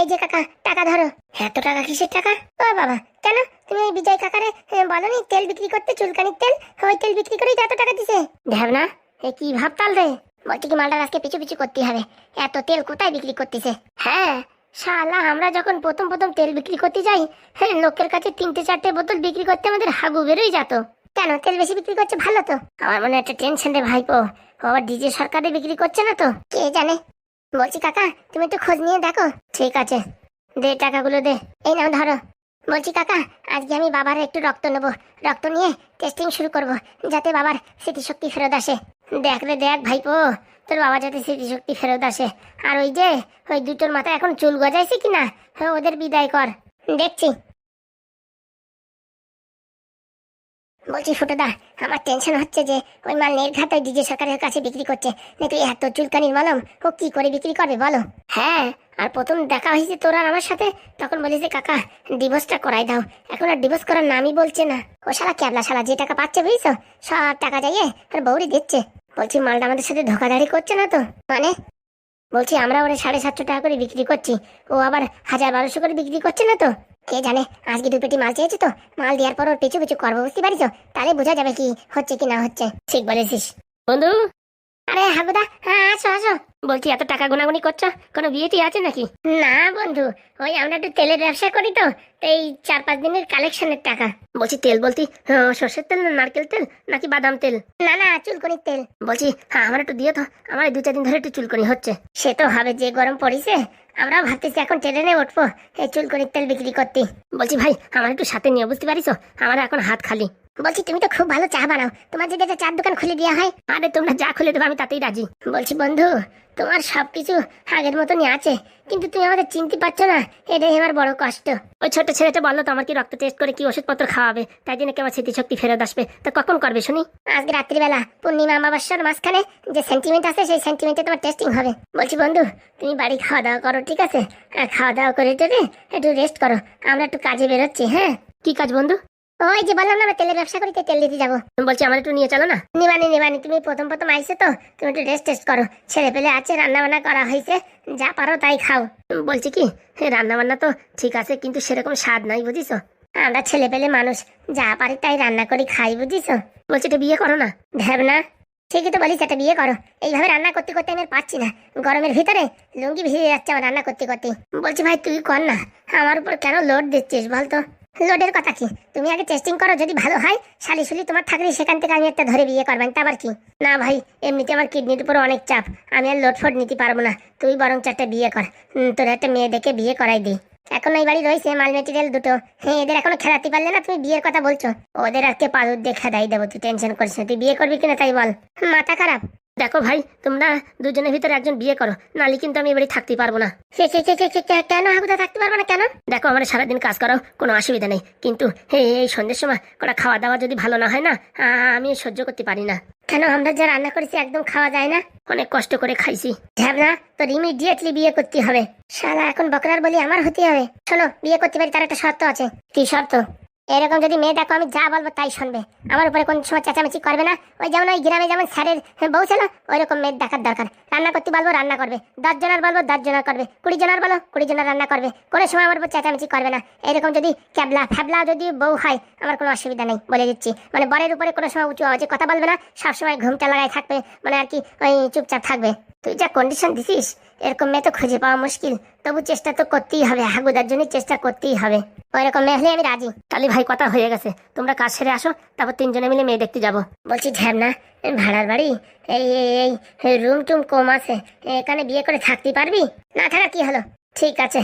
এই যে কাকা, টাকা ধরো। এত টাকা কিসের টাকা? ও বাবা, কেন? তুমি ওই বিজয় কাকারে বলনি, তেল বিক্রি করতে চুলকানির তেল? ওই তেল বিক্রি করেই এত টাকা দিছে। ভাবনা এ, কি ভাবতাল রে? বলছি কি, মালটার আজকে পিছু পিছু করতে হবে। এত তেল কোথায় বিক্রি করতেছে? হ্যাঁ শালা, আমরা যখন প্রথম প্রথম তেল বিক্রি করতে যাই হ্যাঁ লোকের কাছে তিনটে চারটে বোতল বিক্রি করতে আমাদের হাগু বেরোই যেত। কেন? তেল বেশি বিক্রি করছে ভালো তো? আমার মনে একটা টেনশন রে ভাইপো। ও আবার ডিজে সরকারে বিক্রি করছে না তো? কে জানে? বলছি কাকা তুমি একটু খোঁজ নিয়ে দেখো। ঠিক আছে। দে টাকাগুলো দে। এই নাও ধরো। বলছি কাকা আজকে আমি বাবার একটু রক্ত নেব। রক্ত নিয়ে টেস্টিং শুরু করব যাতে বাবার স্মৃতিশক্তি ফেরত আসে। দেখ রে দেখ ভাইপো তোর বাবা যাতে স্মৃতিশক্তি ফেরত আসে। আর ওই যে ওই দুটোর মাথায় এখন চুল গজাইছে কি না হ্যাঁ, ওদের বিদায় কর। দেখছি। বলছি, ফুটোদা, আমার টেনশন হচ্ছে যে ওই মাল নির্ঘাত ওই ডিজে সরকারের কাছে বিক্রি করছে। নাকি এত চুলকানির মলম, ও কি করে বিক্রি করবে, বলো? হ্যাঁ আর প্রথম দেখা হয়েছে তোর আর আমার সাথে, তখন বলিস যে কাকা ডিভোর্সটা করাই দাও। এখন আর ডিভোর্স করার নামই বলছে না। ও শালা ক্যাবলা শালা, যে টাকা পাচ্ছে, বুঝছ? সব টাকা যাইয়ে আর বৌরি দিচ্ছে। বলছি, মালটা আমাদের সাথে ধোকাধাড়ি করছে না তো? মানে? বলছি, আমরা ওরা সাড়ে সাতশো টাকা করে বিক্রি করছি। ও আবার হাজার বারোশো করে বিক্রি করছে না তো? কে জানে আজকে দু পেটি মাল চেয়েছে তো। মাল দেওয়ার পর ওর পিছু পিছু করব বুঝতে পারিস তাহলে বোঝা যাবে কি হচ্ছে কি না হচ্ছে। ঠিক বলেছিস। বন্ধু? আরে হাগুদা হ্যাঁ আসো আসো। বলছি এত টাকা গুনাগুনি করছ? কোনো বিয়েটি আছে নাকি? না বন্ধু ওই আমরা একটু তেলের ব্যবসা করি তো এই চার পাঁচ দিনের কালেকশনের টাকা। বলছি তেল বলতি হ্যাঁ, সর্ষের তেল না নারকেল তেল নাকি বাদাম তেল? না না চুলকনির তেল। বলছি হ্যাঁ আমার একটু দিও তো আমার দু চার দিন ধরে একটু চুলকনি হচ্ছে। সে তো হবে যে গরম পড়েছে আমরাও ভাবতেছি এখন ট্রেনে উঠবো এই চুলকনির তেল বিক্রি করতে। বলছি ভাই আমার একটু সাথে নিয়ে বুঝতে পারিস আমার এখন হাত খালি। বলছি, তুমি তো খুব ভালো চা বানাও। তোমার যদি একটা চার দোকান খুলে দেওয়া হয়, আরে তোমরা যা খুলে দেবে আমি তাতেই রাজি। বলছি, বন্ধু, তোমার সবকিছু আগের মতনই আছে, কিন্তু তুমি আমাদের চিনতে পারছ না, এটাই আমার বড় কষ্ট। ওই ছোট ছেলেটা বলল তো কি রক্ত টেস্ট করে কি ওষুধপত্র খাওয়াবে, তাই জন্য কেমন স্মৃতিশক্তি ফেরত আসবে? তা কখন করবে শুনি? আজকে রাত্রিবেলা, পূর্ণিমা অমাবস্যার মাঝখানে যে সেন্টিমেন্ট আছে, সেই সেন্টিমেন্টে তোমার টেস্টিং হবে। বলছি, বন্ধু, তুমি বাড়ি খাওয়া দাওয়া করো, ঠিক আছে? আর খাওয়া দাওয়া করে টেরে একটু রেস্ট করো, আমরা একটু কাজে বেরোচ্ছি হ্যাঁ? কি কাজ বন্ধু? ওই যে বললাম না তেলের ব্যবসা করি তেল দিতে যাব। বলছি আমার একটু নিয়ে চলো না। নিবানি নিবানি তুমি প্রথম প্রথম আইসে তো তুমি একটু রেস্ট টেস্ট করো। ছেলে পেলে আছে রান্না বান্না করা হয়েছে যা পারো তাই খাও। বলছি কি রান্না বান্না তো ঠিক আছে কিন্তু সেরকম স্বাদ নাই বুঝিস আমরা ছেলে পেলে মানুষ যা পারি তাই রান্না করি খাই বুঝিস বলছি এটা বিয়ে করো না। ভেব না ঠিকই তো বলিস একটা বিয়ে করো। এইভাবে রান্না করতে করতে আমি পাচ্ছি না। গরমের ভিতরে লুঙ্গি ভিজে যাচ্ছে আমার রান্না করতে করতে। বলছি ভাই তুই কর না আমার উপর কেন লোড দিচ্ছিস বলতো? লোডের কথা কি? তুমি আগে টেস্টিং করো, যদি ভালো হয়, শালি শুলি তোমার থাকলে সেখান থেকে আমি একটা ধরে বিয়ে করবেন তা আবার কি? না ভাই, এমনিতে আমার কিডনির উপর অনেক চাপ। আমি আর লোড ফোড নিতে পারব না। তুই বরং চারটে বিয়ে কর। তোর একটা মেয়ে দেখে বিয়ে করাই দিই এখন এই বাড়ি রয়েছে, মাল মেটেরিয়াল দুটো। হ্যাঁ এদের এখনও খেলাতে পারলে না তুমি বিয়ের কথা বলছো? ওদের আজকে পাদুর দিয়ে খেদাই দেবো, তুই টেনশন করিস না। তুই বিয়ে করবি কিনা তাই বল। মাথা খারাপ। দেখো ভাই তোমরা দুজনের ভিতরে একজন বিয়ে করো নালি কিন্তু আমি এবারে থাকতে পারব না। কেন হাগুদা থাকতে পারব না কেন? দেখো আমার সারাদিন কাজ করো কোনো অসুবিধা নেই কিন্তু এই সন্ধ্যের সময় কটা খাওয়া দাওয়া যদি ভালো না হয় না আমি সহ্য করতে পারি না। কেন আমরা যা রান্না করেছি একদম খাওয়া যায় না? অনেক কষ্ট করে খাইছি। ভাবনা তোর ইমিডিয়েটলি বিয়ে করতে হবে। শালা এখন বকরার বলি আমার হতে হবে। শোনো বিয়ে করতে পারি তার একটা শর্ত আছে। কি শর্ত? এরকম যদি মেয়ে দেখো, আমি যা বলব তাই শুনবে। আমার উপরে কোন সময় চেঁচামেচি করবে না। ওই যেমন ওই গ্রামে যেমন স্যারের বউ ছিল ওই রকম মেয়ের দেখার দরকার। রান্না করতে বলব, রান্না করবে। দশ জনের বলব, দশ জনের করবে। কুড়ি জনের বলো, কুড়ি জনের রান্না করবে। কোনো সময় আমার উপর চেঁচামেচি করবে না। এরকম যদি ক্যাবলা ফ্যাবলা যদি বউ হয়, আমার কোনো অসুবিধা নেই বলে দিচ্ছি। মানে বরের উপরে কোনো সময় উঁচু আওয়াজে কথা বলবে না, সবসময় ঘুমটা লাগাই থাকবে। মানে আর কি ওই চুপচাপ থাকবে। তুই যা কন্ডিশন দিছিস, এরকম মেয়ে তো খুঁজে পাওয়া মুশকিল। তবু চেষ্টা তো করতেই হবে, হাগুদার জন্য চেষ্টা করতেই হবে। ওই রকম মেয়ে হলে আমি রাজি। তাহলে ভাই, কথা হয়ে গেছে। তোমরা কাজ সেরে আসো, তারপর তিনজনে মিলে মেয়ে দেখতে যাব। বলছি ঝ্যাবনা ভাড়ার বাড়ি, এই এই এই রুম টুম কম আছে, এখানে বিয়ে করে থাকতে পারবি? না থাকা কি হলো? ঠিক আছে।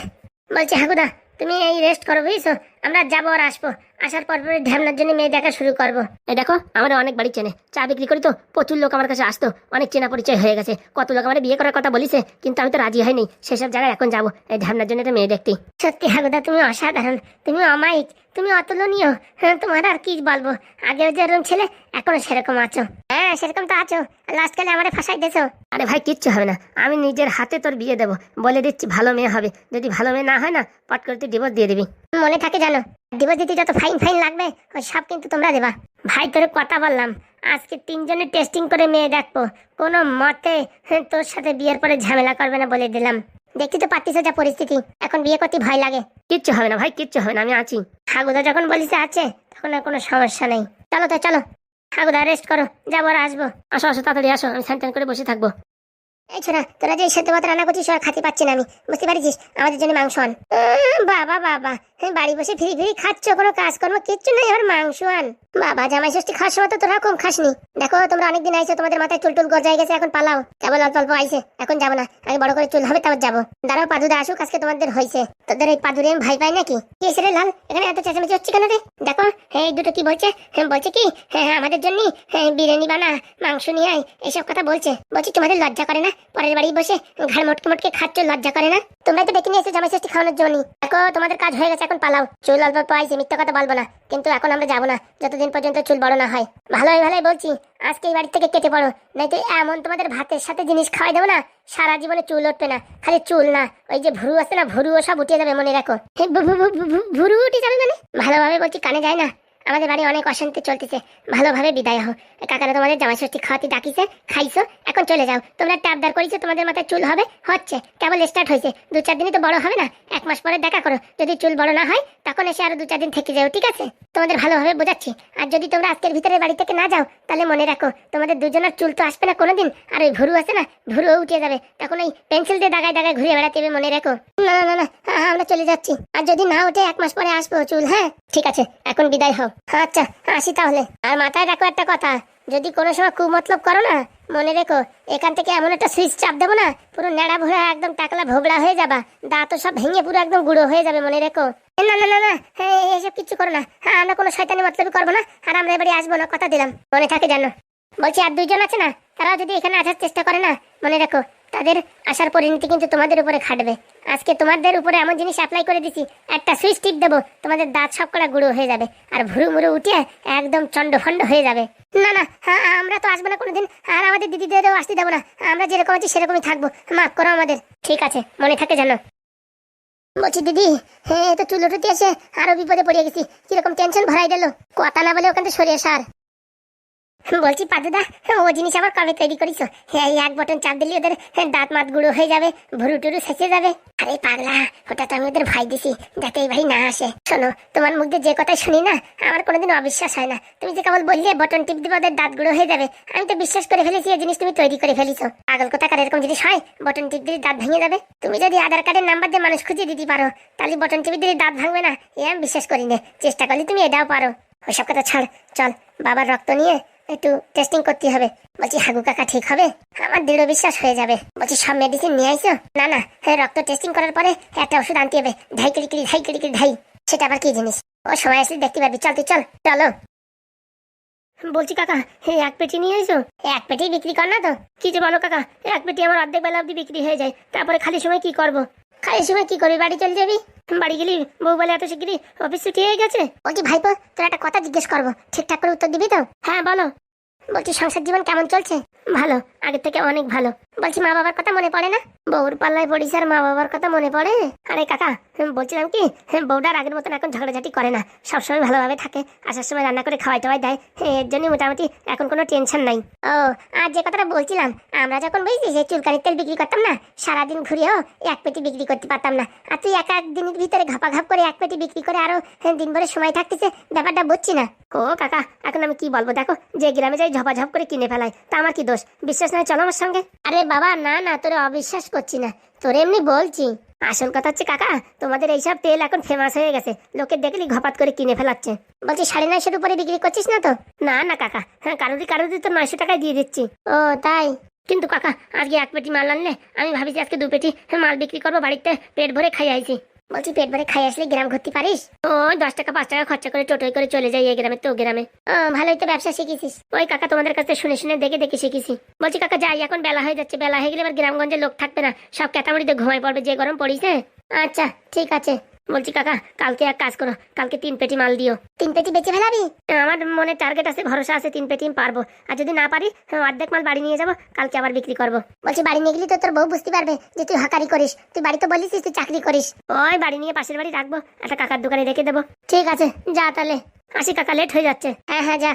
বলছি, হাগুদা, তুমি এই রেস্ট করো, বুঝছ? আমরা যাব আর আসব। আসার পর পরে ঢ্যাবনার জন্য মেয়ে দেখা শুরু করব। দেখো আমার অনেক বাড়ি চেনে। চা বিক্রি করি তো, প্রচুর লোক আমার কাছে আসতো। অনেক চেনা পরিচয় হয়ে গেছে। কত লোক আমার বিয়ে করার কথা বলিছে, কিন্তু আমি তো রাজি হয়নি। সেসব জায়গায় এখন যাব। এই ঢামনার জন্য একটা মেয়ে দেখতে। সত্যি হাগুদা তুমি অসাধারণ। তুমি অমায়িক। তুমি অতুলনীয়। হ্যাঁ তোমার আর কি বলব? আগেও যেরকম ছেলে, এখনও সেরকম আছো। হ্যাঁ সেরকম তো আছো। লাস্ট কালে আমার ফাঁসাই দিয়েছ আরে ভাই, কিচ্ছু হবে না। আমি নিজের হাতে তোর বিয়ে দেবো। বলে দিচ্ছি ভালো মেয়ে হবে। যদি ভালো মেয়ে না হয় না, পট করে তুই ডিভোর্স দিয়ে দিবি। মনে থাকে জানো দিবস দিতে যত ফাইন ফাইন লাগবে ওই সব কিন্তু তোমরা দেবা। ভাই তোর কথা বললাম। আজকে তিনজনে টেস্টিং করে মেয়ে দেখব। কোনো মতে হ্যাঁ, তোর সাথে বিয়ের পরে ঝামেলা করবে না বলে দিলাম। দেখছি তো পাচ্ছিস যা পরিস্থিতি। এখন বিয়ে করতে ভয় লাগে। কিচ্ছু হবে না ভাই কিচ্ছু হবে না আমি আছি। হাগুদা যখন বলিস আছে তখন আর কোনো সমস্যা নেই। চলো তো চলো। হাগুদা রেস্ট করো। যাব আর আসব। আসো আসো তাড়াতাড়ি আসো আমি স্যান করে বসে থাকব। এই ছোড়া তোরা যে সেদ্ধ ভাত রান্না করছিস আর খাতে পাচ্ছি না আমি। বুঝতে পারছিস? আমাদের জন্য মাংস আন। বাবা বাবা। বাড়ি বসে ফিরি ফিরি খাচ্ছ, কোনো কাজকর্ম, কিচ্ছু নেই এবার মাংস আন। বাবা, জামাই ষষ্ঠী খাওয়ার সময় তো তোরা কম খাসনি। দেখো, তোমরা অনেকদিন আইছো, তোমাদের মাথায় চুল টুল গজায় গেছে, এখন পালাও। কেবল অল্প অল্প আইছে, এখন যাব না। আমি বড় করে চুল হবে, তারপর যাব। দাঁড়াও, পাদুদা আসুক, আজকে তোমাদের হয়েছে তোদের এই পাদুরে ভাই পাই নাকি? কি রে লাল, এখানে এত চেঁচামেচি হচ্ছে কেন রে? দেখো হ্যাঁ এই দুটো কি বলছে? হ্যাঁ বলছে কি? হ্যাঁ আমাদের জন্য হ্যাঁ বিরিয়ানি বানা, মাংস নিয়ে আয়, এসব কথা বলছে। বলছি, তোমাদের লজ্জা করে না? পরের বাড়ি বসে ঘাড় মটকে মটকে খাচ্ছ, লজ্জা করে না? তোমরা তো ডেকে নিয়ে এসে জামাই ষষ্ঠী খাওয়ানোর জন্য। দেখো, তোমাদের কাজ হয়ে গেছে এখন পালাও। চুল অল্প পাইছি, মিথ্যা কথা বলব না। কিন্তু এখন আমরা যাব না। যতদিন পর্যন্ত চুল বড় না হয়। ভালোই ভালোই বলছি। আজকে এই বাড়ি থেকে কেটে পড়ো। নয়তো এমন তোমাদের ভাতের সাথে জিনিস খাওয়াই দেবো না, সারা জীবনে চুল উঠবে না। খালি চুল না, ওই যে ভুরু আছে না, ভুরুও সব উঠে যাবে মনে রাখো। ভুরু উঠে যাবে মানে? ভালোভাবে বলছি, কানে যায় না। আমাদের বাড়ি অনেক অশান্তি চলতেছে। ভালোভাবে বিদায় হও। কাকারা তোমাদের জামাই ষষ্ঠী খাওয়াতে ডাকিছে, খাইছো, এখন চলে যাও। তোমরা টাবদার করেছ তোমাদের মাথায় চুল হবে, হচ্ছে। কেবল স্টার্ট হয়েছে। দু চার দিনই তো বড় হবে না? এক মাস পরে দেখা করো। যদি চুল বড় না হয়, তখন এসে আরও দু চার দিন থেকে যাও, ঠিক আছে? তোমাদের ভালোভাবে বোঝাচ্ছি। আর যদি তোমরা আজকের ভিতরে বাড়ি থেকে না যাও, তাহলে মনে রাখো, তোমাদের দুজনের চুল তো আসবে না কোনোদিন। আর ওই ভুরু আছে না, ভুরুও উঠে যাবে। তখন ওই পেন্সিল দিয়ে দাগায় দাগায় ঘুরে বেড়াতে হবে, মনে রাখো। না না না, আমরা চলে যাচ্ছি। আর যদি না ওঠে, এক মাস পরে আসব চুল হ্যাঁ? ঠিক আছে, এখন বিদায় হও। আচ্ছা আসি তাহলে। আর মাথায় রাখো একটা কথা, যদি কোনো সময় কুমতলব করো না, মনে রেখো, এখান থেকে এমন একটা সুইচ চাপ দেবো না, পুরো নেড়া ভোড়া একদম টাকলা ভোগড়া হয়ে যাবা, দাঁত সব ভেঙে পুরো একদম গুঁড়ো হয়ে যাবে, মনে রেখো। না না না না এসব কিচ্ছু করো না। হ্যাঁ আমরা কোনো শয়তানি মতলবই করব না, আর আমরা এবারে আসব না, কথা দিলাম। মনে থাকে জানো বলছি আর দুইজন আছে না? তারাও যদি এখানে আসার চেষ্টা করে না? মনে রাখো তাদের আসার পরিণতি কিন্তু তোমাদের উপরে খাটবে। আজকে তোমাদের উপরে এমন জিনিস অ্যাপ্লাই করে দিছি একটা সুইচ টিপ দেবো তোমাদের দাঁত সব কটা গুঁড়ো হয়ে যাবে আর ভুরু মুরু উঠে একদম চন্ড ফন্ড হয়ে যাবে। না না হ্যাঁ, আমরা তো আসব না কোনোদিন আর আমাদের দিদিদেরও আসতে দেবো না আমরা যেরকম আছি সেরকমই থাকব মাফ করো আমাদের। ঠিক আছে মনে থাকে জানো বলছি দিদি হ্যাঁ তো চুল উঠতে এসে আরও বিপদে পড়ে গেছি কীরকম টেনশন ভরাই দিল? কথা না বলে ওখান থেকে সরে আসার। বলছি, পাদুদা ও জিনিস আবার কবে তৈরি করিস? এই এক বটন চাপ দিলে ওদের দাঁত মাত গুঁড়ো হয়ে যাবে, ভুরু টুরু সেচে যাবে। আরে পাগলা, ওটা তো আমি ওদের ভাই দিছি, যাতে এই ভাই না আসে। শোনো, তোমার মুখ দিয়ে যে কথা শুনি না, আমার কোনোদিন অবিশ্বাস হয় না। তুমি যে কেবল বললে বটন টিপ দিবে, ওদের দাঁত গুঁড়ো হয়ে যাবে, আমি তো বিশ্বাস করে ফেলেছি এই জিনিস তুমি তৈরি করে ফেলিছো। পাগল কোথাকার এরকম জিনিস হয়? বটন টিপ দিলে দাঁত ভেঙে যাবে? তুমি যদি আধার কার্ডের নাম্বার দিয়ে মানুষ খুঁজে দিতে পারো, তাহলে বটন টিপে দিলে দাঁত ভাঙবে না, এ আমি বিশ্বাস করি না। চেষ্টা করলে তুমি এটাও পারো। ওইসব কথা ছাড়, চল, বাবার রক্ত নিয়ে একটু টেস্টিং করতে হবে। বলছি, হাগু কাকা ঠিক হবে? আমার দৃঢ় বিশ্বাস হয়ে যাবে। বলছি, সব মেডিসিন নিয়ে আইসো? না না রক্ত টেস্টিং করার পরে একটা ওষুধ আনতে হবে। ঢাই কিড়ি ঢাই কিড়ি ঢাই। সেটা আবার কি জিনিস? ও, সময় আসলে দেখতে পারবি চল তুই, চল, চলো। বলছি, কাকা এক পেটি নিয়ে এসো এক পেটি বিক্রি কর না তো? কি যে বলো, কাকা, এক পেটি আমার অর্ধেক বেলা অবধি বিক্রি হয়ে যায়। তারপরে খালি সময় কি করব? খালি সময় কি করবি? বাড়ি চলে যাবি? বাড়ি গেলি বউ বলে এত শিগগিরই অফিস ছুটি হয়ে গেছে? বলছি ভাইপো, তোর একটা কথা জিজ্ঞেস করব। ঠিকঠাক করে উত্তর দিবি তো? হ্যাঁ বলো। বলছি, সংসার জীবন কেমন চলছে? ভালো, আগের থেকে অনেক ভালো। বলছি, মা বাবার কথা মনে পড়ে না? বউর পাল্লায় পড়িস আর মা বাবার কথা মনে পড়ে? আরে কাকা বলছিলাম কি বউটার আগের মতন এখন ঝগড়াঝাটি করে না। সবসময় ভালোভাবে থাকে, আসার সময় রান্না করে খাওয়াই টাওয়াই দেয়। এর জন্য মোটামুটি এখন কোনো টেনশন নাই। ও, আর যে কথাটা বলছিলাম, আমরা যখন বুঝছি যে চুলকানির তেল বিক্রি করতাম না, সারাদিন ঘুরেও এক পেটি বিক্রি করতে পারতাম না। আর তুই এক এক দিনের ভিতরে ঘাপা ঘাপ করে এক পেটি বিক্রি করে আরও দিন ভরে সময় থাকতেছে, ব্যাপারটা বুঝছি না। ও কাকা, এখন আমি কি বলব, দেখো, যে গ্রামে যাই ঝপাঝপ করে কিনে ফেলাই তা আমার কি দোষ? বিশ্বাস নয়, চলো আমার সঙ্গে। আরে বাবা, না না, তোরে অবিশ্বাস করছি না। তোরে এমনি বলছি। আসল কথা হচ্ছে, কাকা, তোমাদের এইসব তেল এখন ফেমাস হয়ে গেছে। লোকে দেখলি ঘপাত করে কিনে ফেলাচ্ছে। বলছি, সাড়ে নয়শোর উপরে বিক্রি করছিস না তো? না না, কাকা। হ্যাঁ কারোরই কারোরই তো নয়শো টাকায় দিয়ে দিচ্ছি। ও, তাই? কিন্তু কাকা, আজকে এক পেটি মাল আনলে, আমি ভাবিছি আজকে দু পেটি মাল বিক্রি করব, বাড়িতে পেট ভরে খাই আইছি। বলছি, পেট ভরে খাই আসলে গ্রাম ঘুরতে পারিস? ও দশ টাকা, পাঁচ টাকা খরচা করে টোটোই করে চলে যাই এই গ্রামে, তো গ্রামে। ভালোই তো ব্যবসা শিখেছিস। ওই কাকা তোমাদের কাছে শুনে শুনে দেখে দেখে শিখেছি। বলছি, কাকা, যাই, এখন বেলা হয়ে যাচ্ছে, বেলা হয়ে গেলে এবার গ্রামগঞ্জে লোক থাকবে না। সব ক্যাটামড়িতে ঘুমাই পড়বে, যে গরম পড়িছে আচ্ছা ঠিক আছে। বলছি কাকা কালকে এক কাজ করো কালকে তিন পেটি মাল দিও। তিন পেটি বেচে ফেলাবি? আমার মনে টার্গেট আছে ভরসা আছে তিন পেটি পারব। আর যদি না পারি হ্যাঁ, অর্ধেক মাল বাড়ি নিয়ে যাব কালকে আবার বিক্রি করব। বলছি বাড়ি নিয়ে গেলি তো তোর বউ বুঝতে পারবে যে তুই হাকারি করিস। তুই বাড়ি তো বলিস তুই চাকরি করিস। ওই বাড়ি নিয়ে পাশের বাড়ি রাখব একটা কাকার দোকানে রেখে দেবো। ঠিক আছে যা তাহলে। আসি কাকা লেট হয়ে যাচ্ছে। হ্যাঁ হ্যাঁ যা।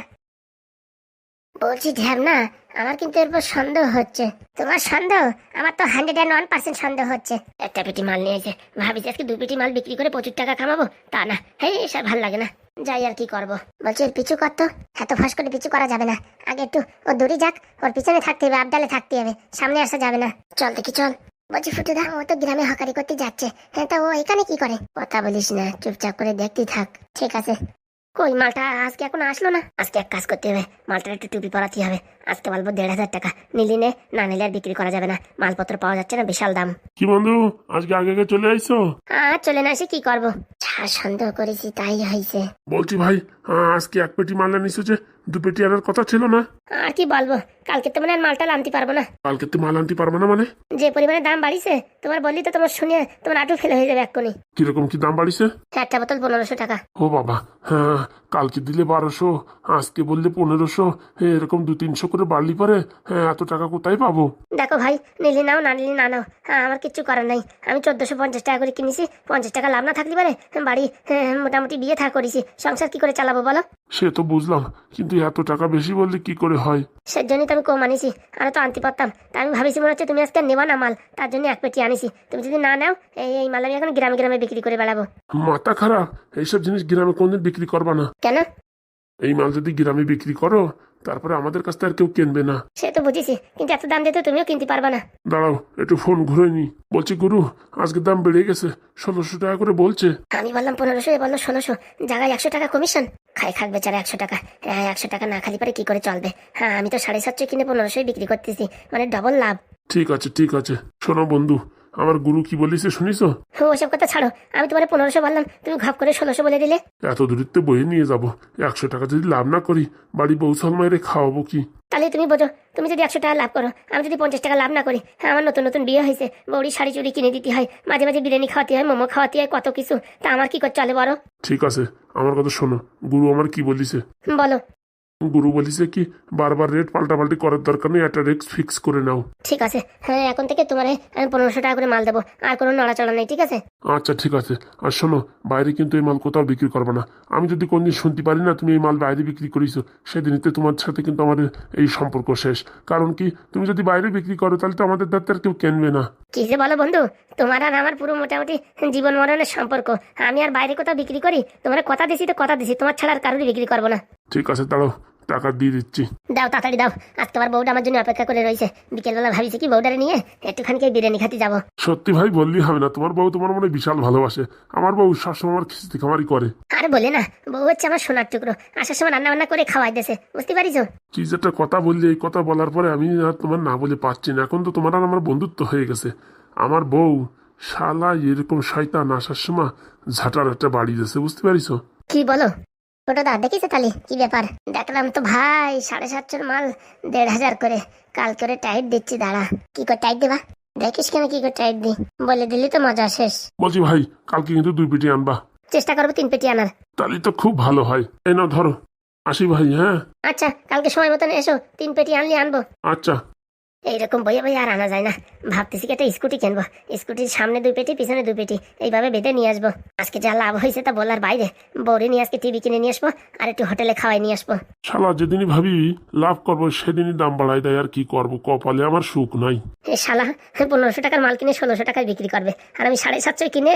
বলছি ঢ্যাবনা আমার কিন্তু এরপর সন্দেহ হচ্ছে। তোমার সন্দেহ? আমার তো হান্ড্রেড অ্যান্ড ওয়ান পার্সেন্ট সন্দেহ হচ্ছে। একটা পেটি মাল নিয়ে এসে ভাবিছি আজকে দু পেটি মাল বিক্রি করে প্রচুর টাকা কামাবো? তা না। হ্যাঁ এসব ভালো লাগে না। যাই আর কি করব। বলছি, ওর পিছু কর এত ফাঁস করে পিছু করা যাবে না। আগে একটু ও দূরে যাক, ওর পিছনে থাকতে হবে, আবডালে থাকতে হবে। সামনে আসা যাবে না। চল দেখি, চল। বলছি, ফুটুদা, ও তো গ্রামে হকারি করতে যাচ্ছে। হ্যাঁ তা ও এখানে কি করে? কথা বলিস না, চুপচাপ করে দেখতেই থাক। ঠিক আছে। কই মালটা আজকে এখন আসলো না? আজকে এক কাজ করতে হবে মালটার একটু টুপি পরাতে হবে। আজকে বলব দেড় হাজার টাকা। নিলি নে না নিলে আর বিক্রি করা যাবে না। মালপত্র পাওয়া যাচ্ছে না বিশাল দাম। কি বন্ধু আজকে আগে আগে চলে আইসো আর চলে না এসে কি করব? যা সন্দেহ করেছি তাই হয়েছে বলছি ভাই আজকে এক পেটি মাল নিছো যে দু পেটি আনার কথা ছিল না? আর কি বলব? কালকে তো মানে মালটা আনতে পারব না। কালকে তুই মাল আনতে পারবে না মানে? যে পরিমাণে দাম বাড়িছে তোমার বললি তো তোমার শুনে তোমার আটু ফেলে হয়ে যাবে এক্ষুনি। কীরকম কি দাম বাড়িছে? একটা বোতল পনেরোশো টাকা। ও বাবা হ্যাঁ কালকে দিলে বারোশো আজকে বললে পনেরোশো এরকম দু তিনশো করে বাড়লি পরে হ্যাঁ এত টাকা কোথায় পাবো? দেখো ভাই নিলি নাও না নিলি না নাও। হ্যাঁ আমার কিচ্ছু করার নাই। আমি চোদ্দশো পঞ্চাশ টাকা করে কিনেছি পঞ্চাশ টাকা লাভ না থাকলে পারে বাড়ি হ্যাঁ, মোটামুটি বিয়ে থা করেছি। সংসার কি করে চালাবো বলো? সে তো বুঝলাম কিন্তু এত টাকা বেশি বললে কি করে হয়? সেজন্যই তো আমি কম আনিছি। আর তো আনতে পারতাম। তা আমি ভাবিছি মনে হচ্ছে তুমি আজকে নেবা না মাল। তার জন্য এক পেটি আনিছি। তুমি যদি না নাও এই এই মাল আমি এখন গ্রামে গ্রামে বিক্রি করে বেড়াবো। মাথা খারাপ। এইসব জিনিস গ্রামে কোনদিন বিক্রি করবা না। কেন? এই মাল যদি গ্রামে বিক্রি করো তারপরে আমাদের কাছ থেকে আর কেউ কিনবে না। সে তো বুঝেছি কিন্তু এত দাম দিতে তুমিও কিনতে পারবা না। দাঁড়াও একটু ফোন ঘুরে নি বলছি গুরু আজকে দাম বেড়ে গেছে ষোলোশো টাকা করে বলছে। আমি বললাম পনেরোশো এ বলল ষোলোশো। জায়গায় একশো টাকা কমিশন খাই খাক বেচারা একশো টাকা। হ্যাঁ একশো টাকা না খালি পারে কি করে চলবে? হ্যাঁ আমি তো সাড়ে সাতশো কিনে পনেরোশোই বিক্রি করতেছি মানে ডবল লাভ। ঠিক আছে ঠিক আছে। শোনো বন্ধু আমার গুরু কি বলিছে শুনিছো? ও ওসব কথা ছাড়ো। আমি তোমার পনেরোশো বললাম তুমি ঘপ করে ষোলোশো বলে দিলে। এত দূরিত্বে বয়ে নিয়ে যাব। একশো টাকা যদি লাভ না করি বাড়ি বৌসাল মায়েরে খাওয়াবো কি? তাহলে তুমি বোঝো তুমি যদি একশো টাকা লাভ করো আমি যদি পঞ্চাশ টাকা লাভ না করি হ্যাঁ আমার নতুন নতুন বিয়ে হয়েছে বৌড়ি শাড়ি চুড়ি কিনে দিতে হয় মাঝে মাঝে বিরিয়ানি খাওয়াতে হয় মোমো খাওয়াতে হয় কত কিছু তা আমার কি করে চলে বড়? ঠিক আছে আমার কথা শোনো গুরু আমার কি বলিছে? বলো। গুরু বলিছে কি বারবার রেট পাল্টাপাল্টি করার দরকার নেই একটা রেট ফিক্স করে নাও। ঠিক আছে হ্যাঁ এখন থেকে তোমার আমি পনেরোশো টাকা করে মাল দেবো আর কোনো নড়াচড়া নেই ঠিক আছে? আচ্ছা ঠিক আছে। আর শোনো বাইরে কিন্তু এই মাল কোথাও বিক্রি করবে না। আমি যদি কোনদিন শুনতে পারি না তুমি এই মাল বাইরে বিক্রি করেছ সেদিনতে তোমার সাথে কিন্তু আমাদের এই সম্পর্ক শেষ। কারণ কি তুমি যদি বাইরে বিক্রি করো তাহলে তো আমাদের দাঁত আর কেউ কেনবে না। কি যে বলো বন্ধু তোমার আর আমার পুরো মোটামুটি জীবন মরণের সম্পর্ক। আমি আর বাইরে কোথাও বিক্রি করি তোমার কথা দিছি তো কথা দিছি তোমার ছাড়া আর কারোরই বিক্রি করব না। ঠিক আছে দাঁড়াও। টাকা দিয়ে দিচ্ছি। দাও তাড়াতাড়ি দাও। আজ তোমার বউটা আমার জন্য অপেক্ষা করে রয়েছে বিকেলবেলা ভাবিছি কি বউটারে নিয়ে একটুখানি বিরিয়ানি খাতে যাব। সত্যি ভাই বললেই হবে না। তোমার বউ তোমার মনে বিশাল ভালোবাসে। আমার বউ সবসময় আমার খিস্তি খামারি করে। আর বলে না বউ হচ্ছে আমার সোনার টুকরো। আসার সময় রান্না বান্না করে খাওয়াই দেছে। বুঝতে পারিস কি যে একটা কথা বললি এই কথা বলার পরে আমি আর তোমার না বলে পাচ্ছি না। এখন তো তোমার আর আমার বন্ধুত্ব হয়ে গেছে। আমার বউ শালা এরকম শয়তান আসার সময় ঝাঁটার একটা বাড়ি দিয়েছে। বুঝতে পারিস কি বলো? দা দেখিস তাহলে কি ব্যাপার? দেখলাম তো ভাই সাড়ে সাতশোর মাল দেড় হাজার করে। কাল করে টাইট দিচ্ছি দাঁড়া। কি করে টাইট দেবা? দেখিস কেন কি করে টাইট দি বলে দিলি তো মজা শেষ। বলছি ভাই কালকে কিন্তু দুই পেটি আনবা। চেষ্টা করব তিন পেটি আনার। তাহলে তো খুব ভালো হয়। এই নাও ধরো। আসি ভাই হ্যাঁ? আচ্ছা কালকে সময় মতন এসো তিন পেটি আনলি আনব। আচ্ছা। এইরকম বইয়ে বইয়ে আর আনা যায় না। ভাবতেছি কি একটা স্কুটি কিনবো। স্কুটির সামনে দুই পেটি পিছনে দুই পেটি এইভাবে বেঁধে নিয়ে আসব। আজকে যা লাভ হয়েছে তা বলার বাইরে। বৌরি নিয়ে আজকে টিভি কিনে নিয়ে আসব আর একটু হোটেলে খাওয়াই নিয়ে আসব। শালা যেদিনই ভাবি লাভ করব সেদিনই দাম বাড়াই দেয়। আর কি করব? কপালে আমার সুখ নাই। এ শালা পনেরোশো টাকার মাল কিনে ষোলোশো টাকায় বিক্রি করবে। আর আমি সাড়ে সাতশো কিনে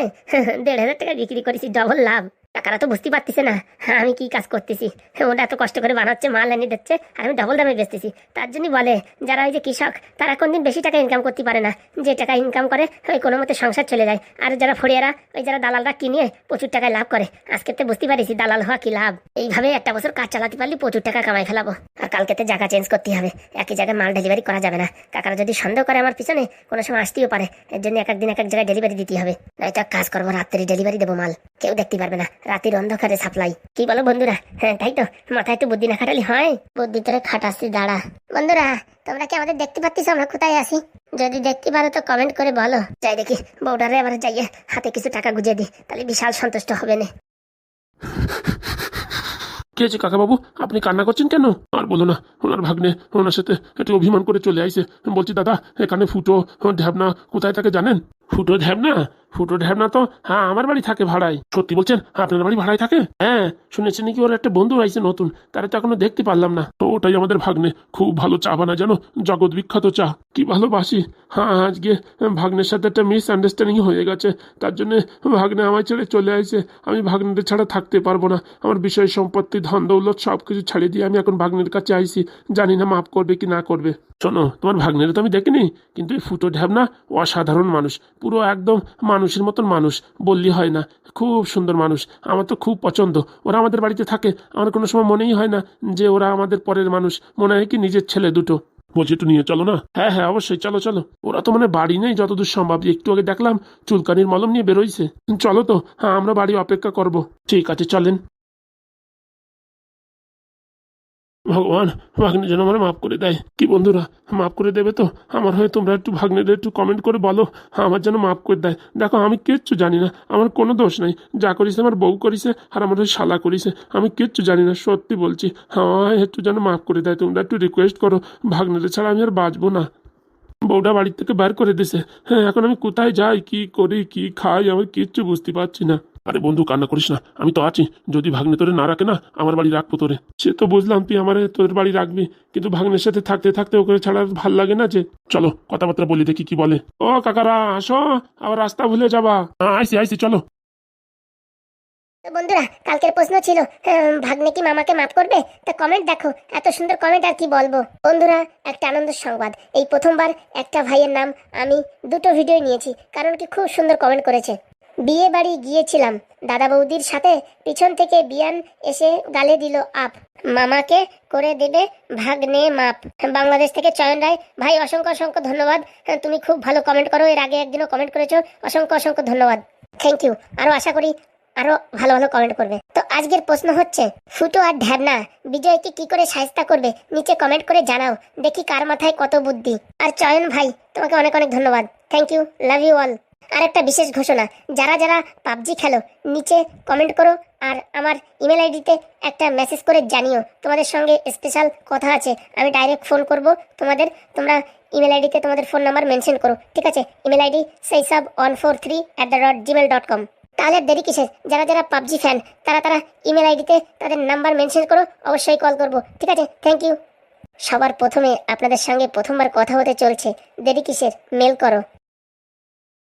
দেড় হাজার টাকায় বিক্রি করেছি ডবল লাভ। টাকারা তো বুঝতে পারতেছে না। আমি কি কাজ করতেছি? ওটা এত কষ্ট করে বানাচ্ছে, মাল এনে দিচ্ছে আর আমি ডবল দামে বেচতেছি। তার জন্যই বলে, যারা ওই যে কৃষক, তারা কোনদিন বেশি টাকা ইনকাম করতে পারে না। যে টাকা ইনকাম করে, ওই কোনো মতে সংসার চলে যায়। আর যারা ফড়িয়ারা, ওই যারা দালালরা কিনে প্রচুর টাকায় লাভ করে। আজকে তো বুঝতে পারিছি, দালাল হওয়া কি লাভ? এইভাবে একটা বছর কাজ চালাতে পারলে প্রচুর টাকা কামাই ফেলাবো। আর কালকেতে জায়গা চেঞ্জ করতে হবে। একই জায়গায় মাল ডেলিভারি করা যাবে না। কাকারা যদি সন্দেহ করে আমার পিছনে, কোনো সময় আসতেও পারে। এর জন্য এক একদিন এক এক জায়গায় ডেলিভারি দিতে হবে। নয়তো কাজ করব, রাত্রি ডেলিভারি দেবো মাল। কেউ দেখতে পারবে না। রাতের অন্ধকারে সাপ্লাই। কি বলো বন্ধুরা? হ্যাঁ তাই তো। মাথায় একটু বুদ্ধি না খাটালি, হয়। বুদ্ধি তোরে খাটাচ্ছি, দাঁড়া। বন্ধুরা, তোমরা কি আমাদের দেখতে পাচ্ছিস আমরা কোথায় আছি? যদি দেখতে পারো তো কমেন্ট করে বলো। যাই দেখি বউডারে আবার যাইয়ে হাতে কিছু টাকা গুজে দিই, তাহলে বিশাল সন্তুষ্ট হবে না। কে আছে কাকাবাবু? আপনি কান্না করছেন কেন? আর বলো না, ওনার ভাগ্নে ওনার সাথে একটু অভিমান করে চলে আইছে। বলছি, দাদা, এখানে ফুটো, ঢ্যাবনা, কোথায় থাকে জানেন? ফুটো ঢ্যাবনা? ফুটো ঢ্যাবনা তো হ্যাঁ আমার বাড়ি থাকে ভাড়ায়। সত্যি বলছেন? আপনার বাড়ি ভাড়ায় থাকে? হ্যাঁ শুনেছি নাকি? ওর একটা বন্ধু আইছে নতুন, তারা তো এখনও দেখতে পারলাম না। তো ওটাই আমাদের ভাগ্নে, খুব ভালো চা বানায় জানো? জগৎ বিখ্যাত চা। কি ভালোবাসি। হ্যাঁ আজকে ভাগ্নের সাথে একটা মিস আন্ডারস্ট্যান্ডিং হয়ে গেছে। তার জন্য ভাগ্নে আমায় ছেড়ে চলে আইছে। আমি ভাগ্নেদের ছাড়া থাকতে পারব না। আমার বিষয়, সম্পত্তি ধন দৌলত সব কিছু ছাড়িয়ে দিয়ে আমি এখন ভাগ্নের কাছে আইছি। জানি না মাফ করবে কি না করবে। শোনো, তোমার ভাগ্নের তো আমি দেখিনি, কিন্তু এই ফুটো ঢ্যাবনা অসাধারণ মানুষ, পুরো একদম মানুষের মতন মানুষ, বললি হয় না, খুব সুন্দর মানুষ, আমার তো খুব পছন্দ, ওরা আমাদের বাড়িতে থাকে, আমার কোনো সময় মনেই হয় না যে ওরা আমাদের পরের মানুষ, মনে হয় কি নিজের ছেলে দুটো। বলছি, একটু নিয়ে চলো না? হ্যাঁ হ্যাঁ অবশ্যই, চলো চলো। ওরা তো মানে বাড়ি নেই, যতদূর সম্ভব একটু আগে দেখলাম, চুলকানির মলম নিয়ে বেরোইছে। চলো তো হ্যাঁ আমরা বাড়ি অপেক্ষা করব। ঠিক আছে, চলেন। ভগবান, ভাগ্নে যেন আমার মাফ করে দেয়। কি বন্ধুরা, মাফ করে দেবে তো? আমার হয়ে তোমরা একটু ভাগ্নেদের একটু কমেন্ট করে বলো। আমার যেন মাফ করে দেয়। দেখো, আমি কিচ্ছু জানি না। আমার কোনো দোষ নাই। যা করিছে আমার বউ করিছে আর আমার ওই শালা করিছে। আমি কিচ্ছু জানি না, সত্যি বলছি। হ্যাঁ একটু যেন মাফ করে দেয়। তোমরা একটু রিকোয়েস্ট করো। ভাগ্নেদের ছাড়া আমি আর বাঁচবো না। বউটা বাড়ির থেকে বের করে দিছে। হ্যাঁ এখন আমি কোথায় যাই? কি করি? কি খাই? আমি কিচ্ছু বুঝতে পারছি না। আরে বন্ধু, কান্না করিস না। আমি তো আছি। যদি ভাগ্নে তোরে না রাখে না, আমার বাড়ি রাখব তোরে। সে তো বুঝলাম তুই আমার তোর বাড়ি রাখবি। কিন্তু ভাগ্নের সাথে থাকতে থাকতে ওকে ছাড়া ভালো লাগে না যে। চলো, কথাবার্তা বলি, দেখি কি বলে। ও কাকারা, আসো। আবার রাস্তা ভুলে যাবা। আইসি আইসি, চলো। বন্ধুরা, কালকের প্রশ্ন ছিল ভাগ্নে কি মামাকে মাফ করবে? তা কমেন্ট দেখো, এত সুন্দর কমেন্ট আর কি বলব? বন্ধুরা, একটা আনন্দের সংবাদ। এই প্রথমবার একটা ভাইয়ের নাম আমি দুটো ভিডিও নিয়েছি, কারণ কি খুব সুন্দর কমেন্ট করেছে। বিয়ে বাড়ি গিয়েছিলাম। দাদা বৌদির সাথে পিছন থেকে বিয়ান এসে গালে দিল আপ। মামাকে করে দেবে ভাগ ভাগ্নে মাপ। বাংলাদেশ থেকে চয়ন রায়, ভাই অসংখ্য অসংখ্য ধন্যবাদ। তুমি খুব ভালো কমেন্ট করো, এর আগে একদিনও কমেন্ট করেছ, অসংখ্য অসংখ্য ধন্যবাদ। থ্যাংক ইউ আরও আশা করি আরও ভালো ভালো কমেন্ট করবে। তো আজকের প্রশ্ন হচ্ছে, ফুটো আর ঢ্যাবনা, বিজয়কে কি করে সাহায্য করবে? নিচে কমেন্ট করে জানাও। দেখি কার মাথায় কত বুদ্ধি। আর চয়ন ভাই, তোমাকে অনেক অনেক ধন্যবাদ। Thank you love you all আর একটা বিশেষ ঘোষণা। যারা যারা পাবজি খেলো, নিচে কমেন্ট করো আর আমার ইমেল আইডিতে একটা মেসেজ করে জানিও। তোমাদের সঙ্গে স্পেশাল কথা আছে, আমি ডাইরেক্ট ফোন করব তোমাদের। তোমরা ইমেল আইডিতে তোমাদের ফোন নাম্বার মেনশন করো, ঠিক আছে? ইমেল আইডি সেই সব one four three at the dot Gmail dot com তাহলে দেরি কিসের? যারা যারা পাবজি ফ্যান তারা তারা ইমেল আইডিতে তাদের নাম্বার মেনশন করো, অবশ্যই কল করব, ঠিক আছে? থ্যাংক ইউ সবার প্রথমে আপনাদের সঙ্গে প্রথমবার কথা হতে চলছে। দেরি কিসের? মেল করো।